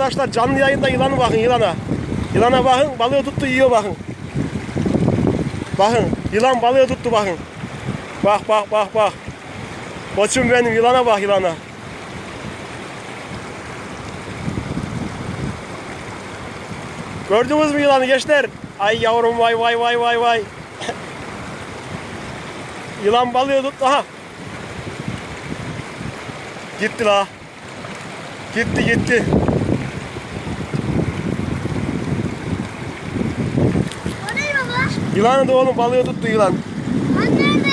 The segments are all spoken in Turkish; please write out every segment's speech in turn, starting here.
arkadaşlar canlı yayında yılanı bakın yılana. Yılana bakın balığı tuttu yiyor bakın. Bakın yılan balığı tuttu bakın. Bak bak bak bak. Koçum benim yılana bak yılana. Gördünüz mü yılanı gençler? Ay yavrum vay vay vay vay vay. Yılan balığı tuttu. Aha. Gitti la. Gitti gitti. O ne baba? Yılanı da oğlum balığı tuttu yılan. Lan nerede?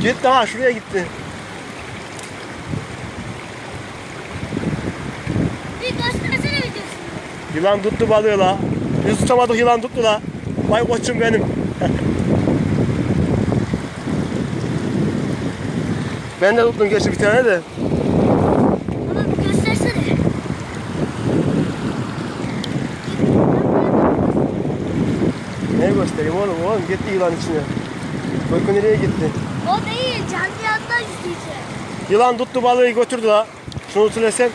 Gitti ha şuraya gitti. Bir göstersene videosunu. Yılan tuttu balığı la. Biz tutamadık yılan tuttu la. Vay koçum benim. ben de tuttum gerçi bir tane de. Baba bir göstersene. Ne göstereyim oğlum oğlum gitti yılan içine. Bakın nereye gitti. O değil. Canlı yanında izleyeceğim. Yılan tuttu balığı götürdü la. Şunu söylesem.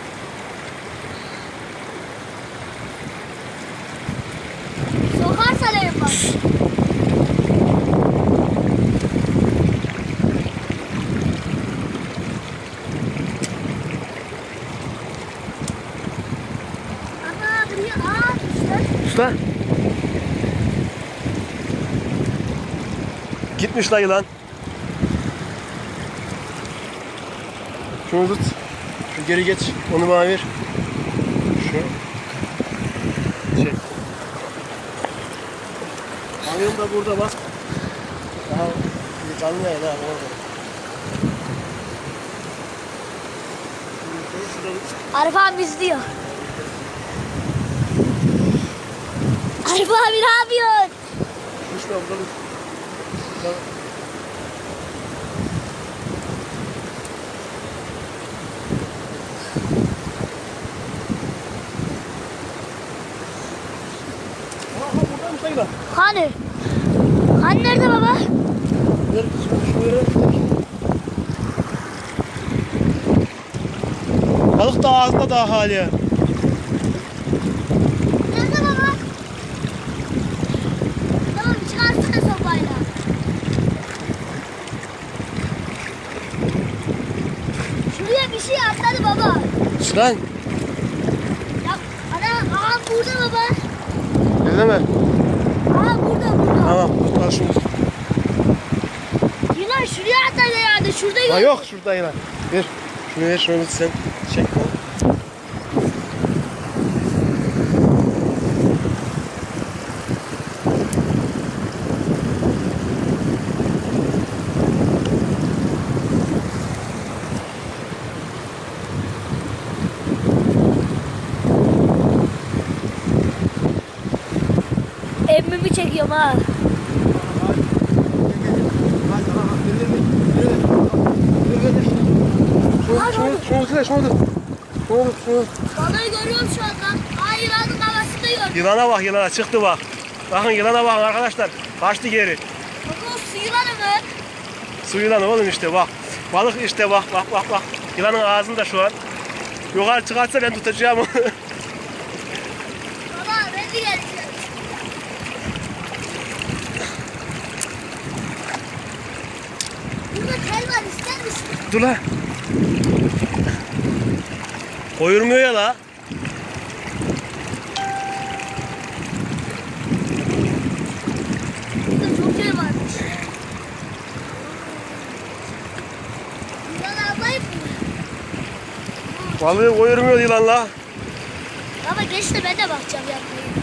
Sokarsa ne yapar? Ana buraya aa düştü. Usta. Gitmiş la yılan. Şunu tut. Şu geri geç. Onu bana ver. Şu. Çek. Kamyon da burada bak. Daha canlı yayın ha orada. Arif abi izliyor. Arif abi ne yapıyorsun? Şurada burada sayılar. Hani? Hani nerede baba? Ver şöyle. Balık da ağzında daha hali. Nerede baba? Tamam çıkarsana sopayla. Şuraya bir şey atladı baba. Lan Ya ana aa burada baba. öyle mi? Aa burada burada. Tamam al şunu. Yılan şuraya atladı herhalde. Şurada Ha yok. yok şurada yılan. Ver. Şunu ver şunu sen. Çek. Emmimi çekiyorum ha. Şunu, şunu, şunu şunu. Balığı görüyorum şu anda. Aa yılanın kafasında gördüm. Yılana bak yılana çıktı bak. Bakın yılana bakın arkadaşlar. Kaçtı geri. Baba o su yılanı mı? Su yılanı oğlum işte bak. Balık işte bak bak bak bak. Yılanın ağzında şu an. Yukarı çıkarsa ben tutacağım onu. Baba ben de geleceğim. Tel var ister misin? Dur la. Koyurmuyor ya la. Burada çok tel varmış. Yılan avlayıp mı? Balığı koyurmuyor yılan la. Baba geç de ben de bakacağım yapmayı.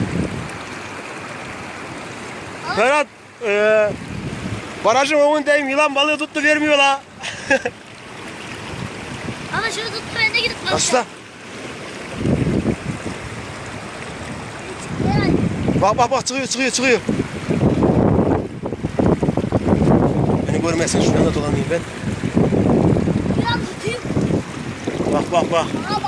Ferhat. Eee barajın önündeyim yılan balığı tuttu vermiyor la. Ama şunu tut ben de gidip Nasıl la? Herhalde. Bak bak bak çıkıyor çıkıyor çıkıyor. Beni görmesin şuradan da dolanayım ben. Biraz tutayım. Bak bak bak. Aa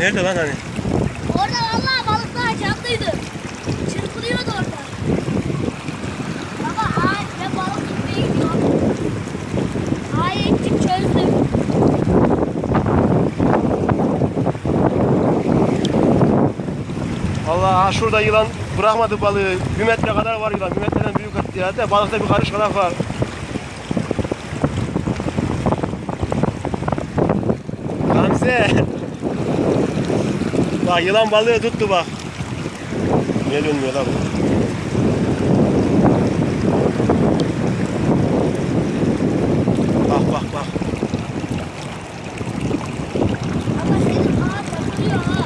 Nerede lan hani? Orada vallahi balıklar canlıydı. Çırpılıyordu orada. Baba ay ve balık tutmaya şey gidiyor. Ayetçik çözdüm. Valla ha şurada yılan bırakmadı balığı. Bir metre kadar var yılan. Bir metreden büyük attı ya. De balıkta bir karış kadar var. Hamsi. Bak yılan balığı tuttu bak. Niye dönmüyor lan bu? Bak bak bak. Ama senin ağa takılıyor ha.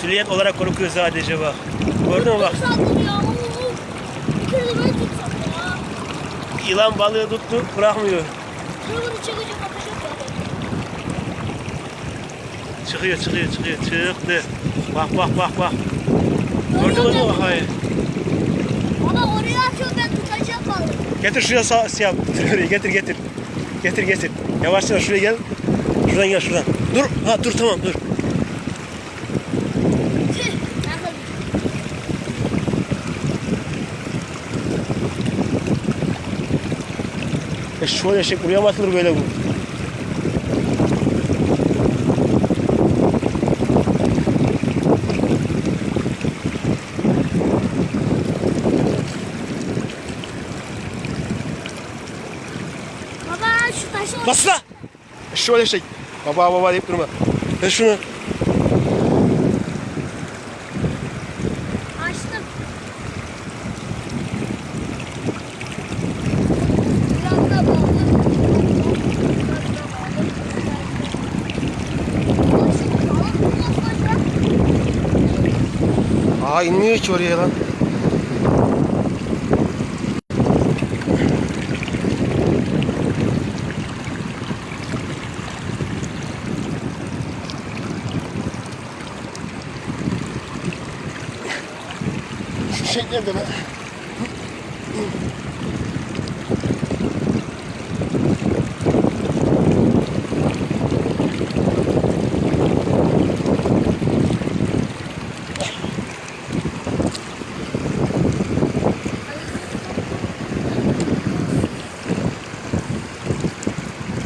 Silüet olarak korkuyor sadece bak. Gördün mü bak. Oo. Bir de ben tutsam ya. Yılan balığı tuttu bırakmıyor. Kırmızı çekici bakacak yani. Çıkıyor çıkıyor çıkıyor. Çıktı. Bak bak bak bak. Gördünüz mü bak hayır. Baba oraya atıyor ben tutacağım balığı. Getir şuraya sağ siyah. Getir getir. Getir getir. Yavaşça şuraya gel. Şuradan gel şuradan. Dur. Ha dur tamam dur. E şöyle eşek buraya mı atılır böyle bu? Baba şu taşı Bas la! Şöyle eşek. Baba baba deyip durma. Ver şunu. açtım. Biraz da bağlı. Aa inmiyor ki oraya lan. Nerede lan?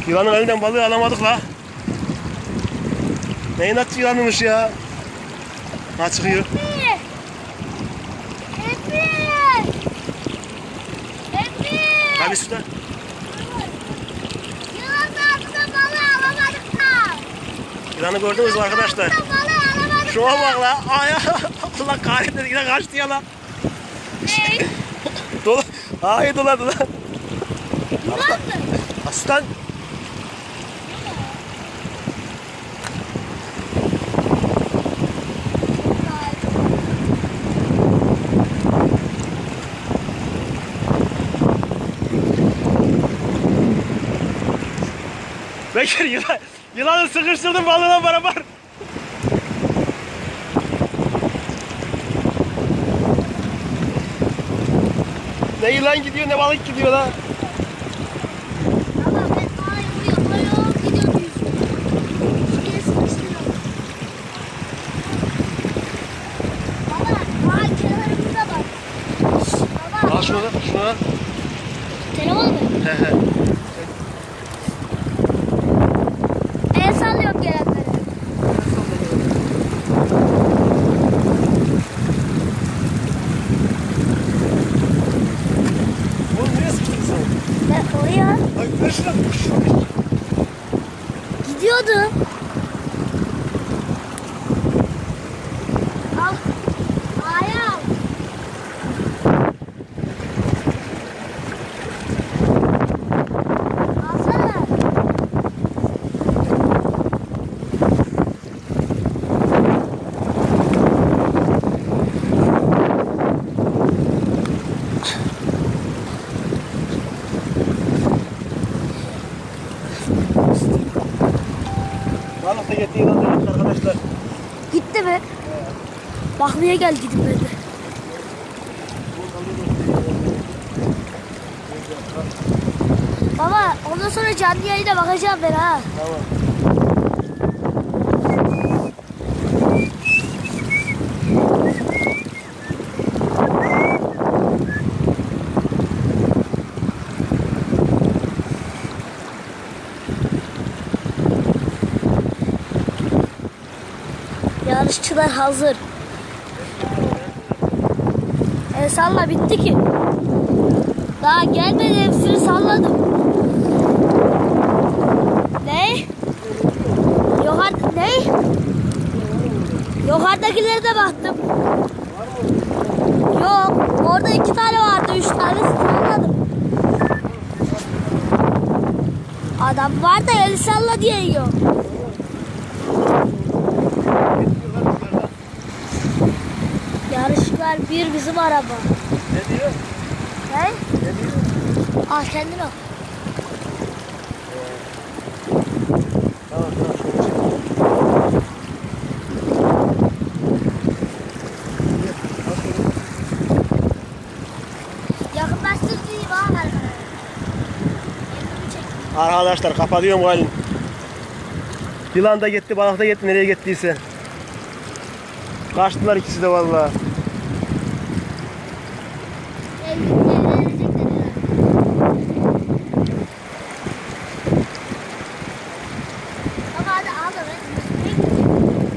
Yılanın elinden balığı alamadık la. Neyin atı yılanmış ya? Ha çıkıyor. Emir! Emir! Emir! Abi suda. Yılanın altında balığı alamadık da. Yılanı gördünüz mü arkadaşlar? Şuna bak la. Ay Allah kahretsin yine kaçtı ya la. Ne? Dola. Ay doladı la. Yılan mı? Aslan. Bekir yılan, yılanı sıkıştırdım balığına beraber. Ne yılan gidiyor ne balık gidiyor la. Baba ben ay buraya buraya gidiyorum yüzüme. Şuraya sıkıştırıyorum. Baba ay kenarımıza bak. Şş, Baba. Al şunu şunu. Telefon mu? He he. El sallıyorum gelenlere. Oğlum nereye sıkıştın sen? Ben oraya Ay ver şunu. gidiyordu. Al. Ayağım. Alsana. Da gitti yılan da gitti arkadaşlar. Gitti mi? Bakmaya gel gidip ben de. Baba ondan sonra canlı yayına bakacağım ben ha. Tamam. Yarışçılar hazır. El salla bitti ki. Daha gelmedi hepsini salladım. Ne? Yukarı ne? Yukarıdakilere de baktım. Yok. Orada iki tane vardı. Üç tane salladım. Adam var da el salla diye yiyor. Yarışlar bir bizim araba. Ne diyor? Ne? Ne diyor? Al kendin al. Tamam tamam arkadaşlar. Kapatıyorum galiba. Yılan da gitti, balık da gitti nereye gittiyse. Kaçtılar ikisi de vallahi. Evlenecekler herhalde. Baba hadi al da ben yüzmeye gideceğim.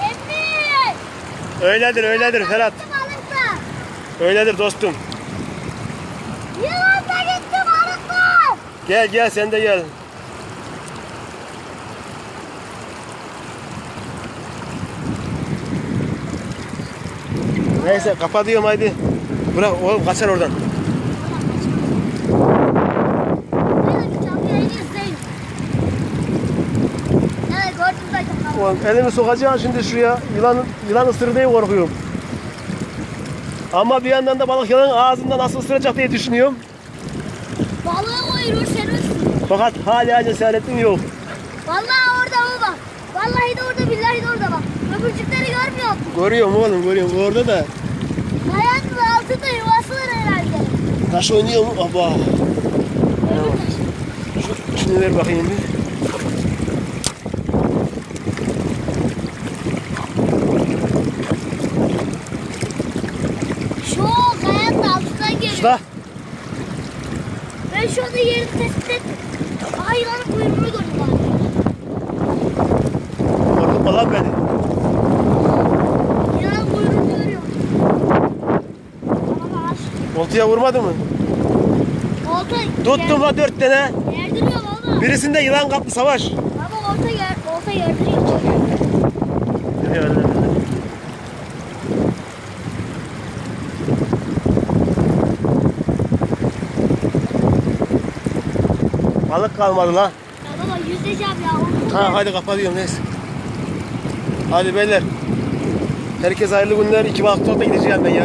Emmi! Öyledir öyledir Ferhat. Öyledir dostum. Yılan da gitti balıklar! Gel gel sen de gel. Neyse kapatıyorum haydi. Bırak oğlum kaçar oradan. Nerede bir canlı yayını izleyin. Evet gördüm Oğlum elimi sokacaksın şimdi şuraya. Yılan, yılan ısırır diye korkuyorum. Ama bir yandan da balık yılanın ağzından nasıl ısıracak diye düşünüyorum. Balığı koyuyor sen üstüne. Fakat hala cesaretim yok. Vallahi orada o bak. Vallahi de orada billahi de orada bak. Öbürcükleri görmüyor musun? Görüyorum oğlum görüyorum orada da. Ayağının altında yuvası var herhalde. Taş oynuyor mu? Aba. Şu, şunu ver bakayım bir. Şu kayanın Usta. Ben şu anda yerini tespit ettim. Hayvanın kuyruğunu gördüm abi. Korkutma lan beni. Yılanın kuyruğunu görüyorum. Ama ağaç. Oltuya vurmadı mı? Olta Tuttum la dört tane. yer- Yerdiriyor valla. Birisinde yılan kaptı savaş. Ama olta yer, olta yerdiriyor. Balık kalmadı lan. Ya baba yüzeceğim ya. Ha hadi kapatıyorum neyse. Hadi beyler. Herkes hayırlı günler. İki balık da gideceğim ben ya.